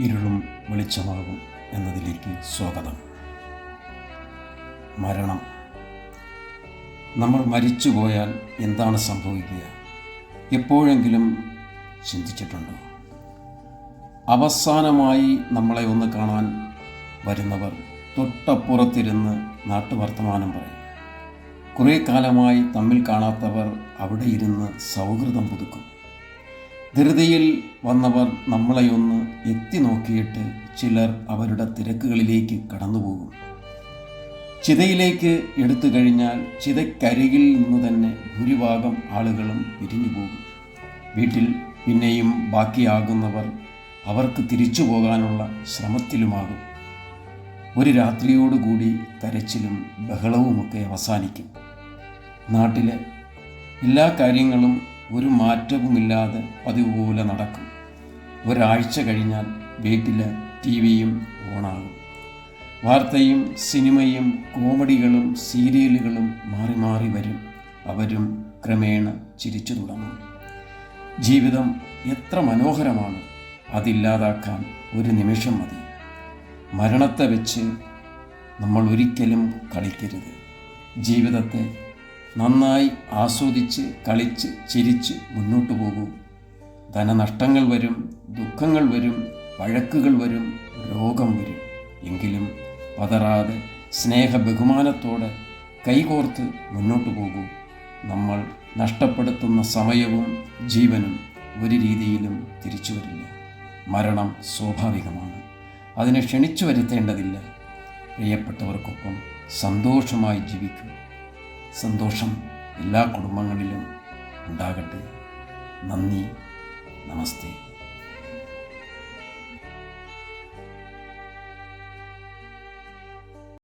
ഇരുളും വെളിച്ചമാകും എന്നതിലേക്ക് സ്വാഗതം. മരണം. നമ്മൾ മരിച്ചു പോയാൽ എന്താണ് സംഭവിക്കുക? എപ്പോഴെങ്കിലും ചിന്തിച്ചിട്ടുണ്ടോ? അവസാനമായി നമ്മളെ ഒന്ന് കാണാൻ വരുന്നവർ തൊട്ടപ്പുറത്തിരുന്ന് നാട്ടുവർത്തമാനം പറയും. കുറേ കാലമായി തമ്മിൽ കാണാത്തവർ അവിടെ ഇരുന്ന് സൗഹൃദം പുതുക്കും. ധൃതിയിൽ വന്നവർ നമ്മളെയൊന്ന് എത്തി നോക്കിയിട്ട് ചിലർ അവരുടെ തിരക്കുകളിലേക്ക് കടന്നുപോകും. ചിതയിലേക്ക് എടുത്തു കഴിഞ്ഞാൽ ചിതക്കരികിൽ നിന്ന് തന്നെ ഭൂരിഭാഗം ആളുകളും പിരിഞ്ഞു പോകും വീട്ടിൽ പിന്നെയും ബാക്കിയാകുന്നവർ അവർക്ക് തിരിച്ചു പോകാനുള്ള ശ്രമത്തിലുമാകും. ഒരു രാത്രിയോടുകൂടി കരച്ചിലും ബഹളവുമൊക്കെ അവസാനിക്കും. നാട്ടിലെ എല്ലാ കാര്യങ്ങളും ഒരു മാറ്റവുമില്ലാതെ പതിവുപോലെ നടക്കും. ഒരാഴ്ച കഴിഞ്ഞാൽ വീട്ടിലെ ടി വിയും ഓണാകും. വാർത്തയും സിനിമയും കോമഡികളും സീരിയലുകളും മാറി മാറി വരും. അവരും ക്രമേണ ചിരിച്ചു തുടങ്ങും. ജീവിതം എത്ര മനോഹരമാണ്. അതില്ലാതാക്കാൻ ഒരു നിമിഷം മതി. മരണത്തെ വെച്ച് നമ്മൾ ഒരിക്കലും കളിക്കരുത്. ജീവിതത്തെ നന്നായി ആസ്വദിച്ച് കളിച്ച് ചിരിച്ച് മുന്നോട്ട് പോകൂ. ധനനഷ്ടങ്ങൾ വരും ദുഃഖങ്ങൾ വരും വഴക്കുകൾ വരും രോഗം വരും. എങ്കിലും പതറാതെ സ്നേഹ ബഹുമാനത്തോടെ കൈകോർത്ത് മുന്നോട്ട് പോകൂ. നമ്മൾ നഷ്ടപ്പെടുത്തുന്ന സമയവും ജീവനും ഒരു രീതിയിലും തിരിച്ചു വരില്ല. മരണം സ്വാഭാവികമാണ്. അതിനെ ക്ഷണിച്ചു വരുത്തേണ്ടതില്ല. പ്രിയപ്പെട്ടവർക്കൊപ്പം സന്തോഷമായി ജീവിക്കൂ. സന്തോഷം എല്ലാ കുടുംബങ്ങളിലും ഉണ്ടാകട്ടെ. നന്ദി. നമസ്തേ.